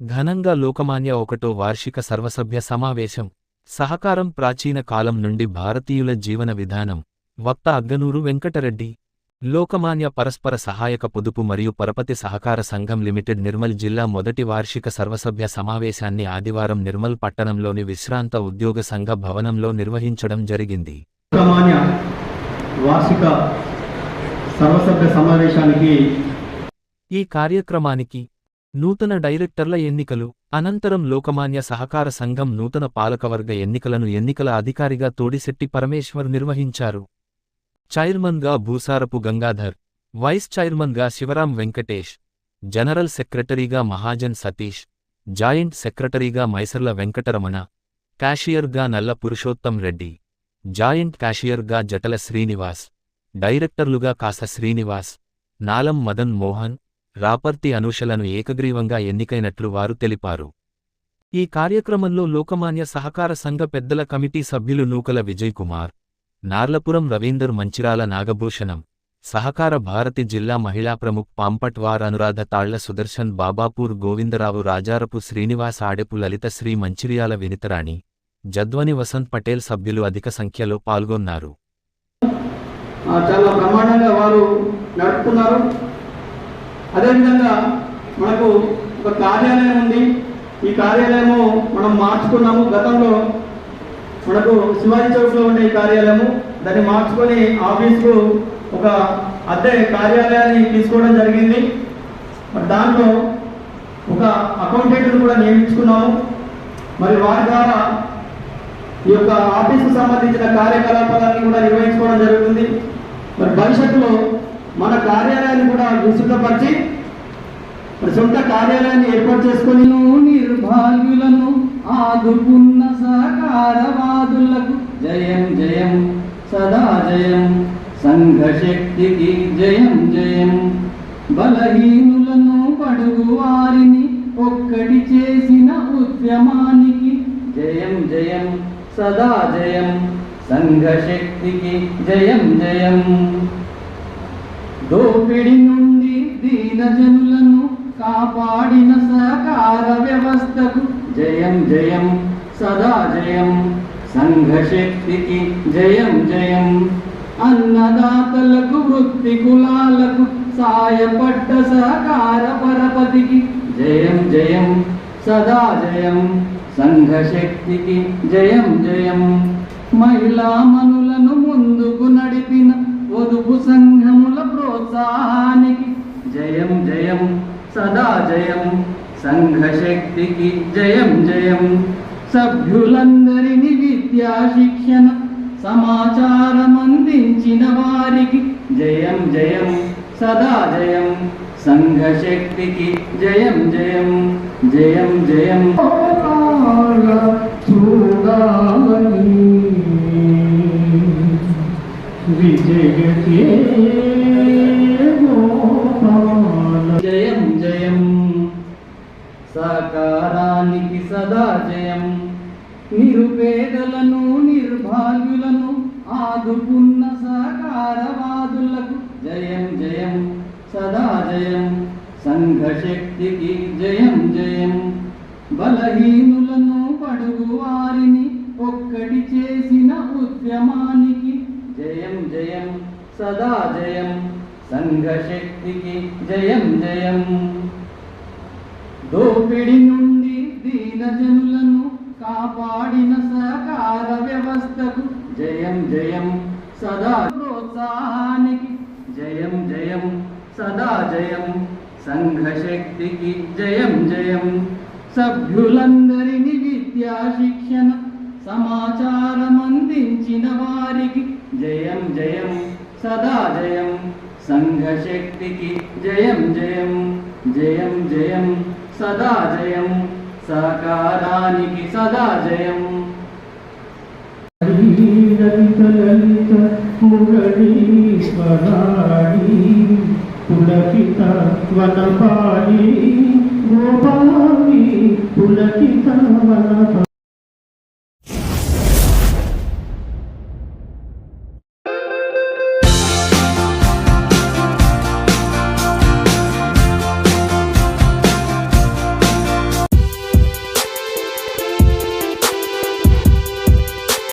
ఘనంగా లోకమాన్య ఒకటో వార్షిక సర్వసభ్య సమావేశం. సహకారం ప్రాచీన కాలం నుండి భారతీయుల జీవన విధానం. వక్త అగ్గనూరు వెంకటరెడ్డి. లోకమాన్య పరస్పర సహాయక పొదుపు మరియు పరపతి సహకార సంఘం లిమిటెడ్ నిర్మల్ జిల్లా మొదటి వార్షిక సర్వసభ్య సమావేశాన్ని ఆదివారం నిర్మల్ పట్టణంలోని విశ్రాంత ఉద్యోగ సంఘ భవనంలో నిర్వహించడం జరిగింది. వార్షిక సర్వసభ్య సమావేశానికి ఈ కార్యక్రమానికి నూతన డైరెక్టర్ల ఎన్నికలు అనంతరం లోకమాన్య సహకార సంఘం నూతన పాలకవర్గ ఎన్నికలను ఎన్నికల అధికారిగా తోడిశెట్టి పరమేశ్వర్ నిర్వహించారు. చైర్మన్గా భూసారపు గంగాధర్ వైస్ చైర్మన్గా శివరాం వెంకటేష్ జనరల్ సెక్రటరీగా మహాజన్ సతీష్ జాయింట్ సెక్రటరీగా మైసర్ల వెంకటరమణ క్యాషియర్గా నల్ల పురుషోత్తం రెడ్డి జాయింట్ క్యాషియర్గా జటల శ్రీనివాస్ డైరెక్టర్లుగా కాస శ్రీనివాస్ నాలం మదన్ మోహన్ రాపర్తి అనుషలను ఏకగ్రీవంగా ఎన్నికైనట్లు వారు తెలిపారు. ఈ కార్యక్రమంలో లోకమాన్య సహకార సంఘ పెద్దల కమిటీ సభ్యులు నూకల విజయ్ కుమార్ నార్లపురం రవీందర్ మంచిరాల నాగభూషణం సహకార భారతి జిల్లా మహిళా ప్రముఖ్ పాంపట్వార్ అనురాధ తాళ్ళ సుదర్శన్ బాబాపూర్ గోవిందరావు రాజారపు శ్రీనివాస్ ఆడెపు లలిత శ్రీ మంచిర్యాల వినితరాణి జద్వని వసంత్ పటేల్ సభ్యులు అధిక సంఖ్యలో పాల్గొన్నారు. చాలా బ్రహ్మాండంగా వారు నడుపుతున్నారు. అదేవిధంగా మనకు ఒక కార్యాలయం ఉంది. ఈ కార్యాలయము మనం మార్చుకున్నాము. గతంలో మనకు శివాజీ చౌక్లో ఉండే ఈ కార్యాలయము. దాన్ని మార్చుకొని ఆఫీస్కు ఒక అద్దె కార్యాలయాన్ని తీసుకోవడం జరిగింది. మరి దాంట్లో ఒక అకౌంటెంట్ను కూడా నియమించుకున్నాము. మరి వారి ద్వారా ఈ యొక్క ఆఫీస్కు సంబంధించిన కార్యకలాపాలన్నీ కూడా నిర్వహించుకోవడం జరుగుతుంది. మరి భవిష్యత్తులో మన కార్యాలయాన్ని కూడా విస్తృతపరిచి మరి సొంత కార్యాలయాన్ని ఏర్పాటు చేసుకొని నిర్భాగ్యులను ఆదుకున్న సహకారవాదులకు జయం జయం సదా జయం. సంఘశక్తికి జయం జయం. బలహీనులను పడుగు వారిని ఒక్కటి చేసిన ఉద్యమానికి జయం జయం సదా జయం. సంఘశక్తికి జయం జయం. దోపిడి నుండి దీనజనులను కాపాడిన సహకార వ్యవస్థకు జయం జయం సదా జయం. సంఘశక్తికి జయం జయం. అన్నదాతలకు వృత్తి కులాలకు సాయపడ్డ సహకార పరపతికి జయం జయం సదా జయం. సంఘశక్తికి జయం జయం. మహిళా మనులను సదా జయం సంఘశక్తికి జయం జయం సభ్యులందరినీ విద్యా శిక్షణ సమాచారం అందించిన వారికి జయం జయం సదా జయం సంఘశక్తికి జయం జయం జయం జయం విజయతే జయం సకారానికి సదా జయం. నిరుపేదలను నిర్భాగ్యులను ఆదుకున్న సహకారవాదులకు జయం జయం సదా జయం. సంఘశక్తికి జయం జయం. బలహీనులను పడుగు వారిని ఒక్కటి చేసిన ఉద్యమానికి జయం జయం సదా జయం. సంఘశక్తికి జయం జయం. దోపిడి నుండి దీనజనులను కాపాడిన సహకార వ్యవస్థకు జయం జయం. సదా ప్రోత్సాహానికి జయం జయం. సదా జయం. సంఘశక్తికి జయం జయం. సభ్యులందరినీ విద్యా శిక్షణ సమాచారం అందించిన వారికి జయం జయం. సదా జయం. సంఘశక్తికి జయం జయం. జయం జయం. సదా జయం సహకారానికి సదా జయం. లలిత లలిత మురళీశ్వరాణి పులకిత వనపాలి గోపాలి పులకిత వనపాలి